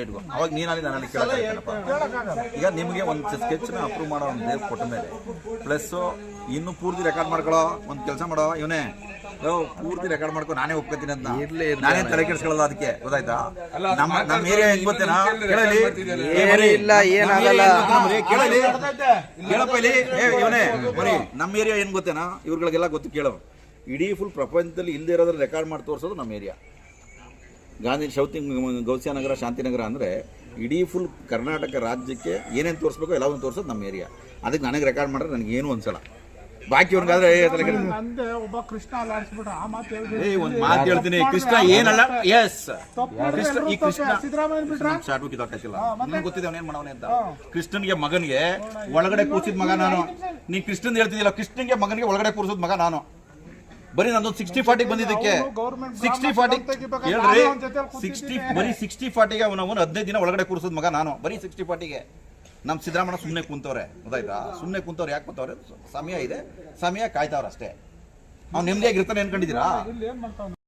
ಇಟ್ಕೊ. ಅವಾಗ ನೀನಲ್ಲಿ ನಾನಲ್ಲಿ ಕೇಳಕ್ಕಾಗತ್ತಪ್ಪ. ಈಗ ನಿಮಗೆ ಒಂದು ಸ್ಕೆಚ್ನ ಅಪ್ರೂವ್ ಮಾಡೋ ಒಂದು ಡೇಟ್ ಕೊಟ್ಟ ಮೇಲೆ. ಪ್ಲಸ್ ಇನ್ನು ಪೂರ್ತಿ ರೆಕಾರ್ಡ್ ಮಾಡ್ಕೊಳೋ ಒಂದು ಕೆಲಸ ಮಾಡೋ ಇವನೇ. ಯೋ ಪೂರ್ತಿ ರೆಕಾರ್ಡ್ ಮಾಡ್ಕೊ ನಾನೇ ಒಪ್ಕೊತೀನಿ ಅಂತ. ನಾನೇ ತಲೆ ಕೆಡಿಸ್ಕೊಳ್ಳಲ್ಲ ಅದಕ್ಕೆ ಗೊತ್ತಾಯ್ತಾ? ನಮ್ಮ ನಮ್ಮ ಏರಿಯಾ ಹೆಂಗ್ ಗೊತ್ತೇನಾ? ಕೇಳಲಿ? ಇಲ್ಲ, ನಮ್ಮ ಏನಾಗಲ್ಲ. ಕೇಳಲಿ? ಕೇಳಪ್ಪ ಇಲ್ಲಿ. ಏ ಇವನೇ ಬರೀ. ನಮ್ಮ ಏರಿಯಾ ಏನ್ ಗೊತ್ತೇನಾ? ಇವ್ರಗಳಿಗೆಲ್ಲ ಗೊತ್ತು ಕೇಳೋ. ಇಡೀ ಫುಲ್ ಪ್ರಪಂಚದಲ್ಲಿ ಇಲ್ಲದೆ ಇರೋದ್ರ ರೆಕಾರ್ಡ್ ಮಾಡಿ ತೋರಿಸೋದು ನಮ್ಮ ಏರಿಯಾ ಗಾಂಧಿ ಸೌತಿ ಗೌಸಿಯಾನಗರ ಶಾಂತಿನಗರ ಅಂದರೆ ಇಡೀ ಫುಲ್ ಕರ್ನಾಟಕ ರಾಜ್ಯಕ್ಕೆ ಏನೇನು ತೋರಿಸ್ಬೇಕು ಎಲ್ಲವನ್ನು ತೋರಿಸೋದು ನಮ್ಮ ಏರಿಯಾ ಅದಕ್ಕೆ ನನಗೆ ರೆಕಾರ್ಡ್ ಮಾಡಿದ್ರೆ ನನಗೆ ಏನು ಅನ್ಸಲ್ಲ. ಬಾಕಿ ಅವ್ನಿಗಾದ್ರೆ ಏ ಒಂದು ಮಾತು ಹೇಳ್ತೀನಿ. ಕೃಷ್ಣ ಏನಲ್ಲ? ಎಸ್ ಕೃಷ್ಣ? ಈ ಕೃಷ್ಣ. ಶಾರ್ಟ್ ಕಿತ್ತಾಕಿಲ್ಲ ನಿಮ್ಗೆ ಗೊತ್ತಿದೆ ಅವನೇನ್ ಮಾಡವನೆ ಅಂತ. ಕೃಷ್ಣನ್ಗೆ ಮಗನ್ಗೆ ಒಳಗಡೆ ಕೂರ್ಸಿದ ಮಗ ನಾನು. ನೀ ಕೃಷ್ಣನ್ ಹೇಳ್ತಿದ್ದಿಲ್ಲ ಕೃಷ್ಣನ್ಗೆ ಮಗನಿಗೆ ಒಳಗಡೆ ಕೂರ್ಸಿದ ಮಗ ನಾನು. ಬರೀ ನಂದೊಂದು ಸಿಕ್ಸ್ಟಿ ಫಾರ್ಟಿಗೆ ಬಂದಿದ್ದಕ್ಕೆ. ಸಿಕ್ಸ್ಟಿ ಫಾರ್ಟಿ ಹೇಳ್ರಿ. ಸಿಕ್ಸ್ಟಿ. ಬರೀ ಸಿಕ್ಸ್ಟಿ ಫಾರ್ಟಿಗೆ ಅವನ ಅವನು ಹದಿನೈದು ದಿನ ಒಳಗಡೆ ಕೂರಿಸೋದು ಮಗ ನಾನು. ಬರೀ ಸಿಕ್ಸ್ಟಿ ಫಾರ್ಟಿಗೆ ನಮ್ಮ ಸಿದ್ದರಾಮಯ್ಯ ಸುಮ್ಮನೆ ಕುಂತವ್ರೆ. ಗೊತ್ತಾಯ್ತಾ? ಸುಮ್ಮನೆ ಕುಂತವ್ರೆ ಯಾಕೆ ಕುಂತವ್ರೆ? ಸಮಯ ಇದೆ. ಸಮಯ ಕಾಯ್ತಾವ್ರೆ ಅಷ್ಟೇ. ಅವ್ನು ನೆಮ್ಮದಿಯಾಗಿರ್ತಾನೆ ಅನ್ಕೊಂಡಿದ್ದೀರಾ?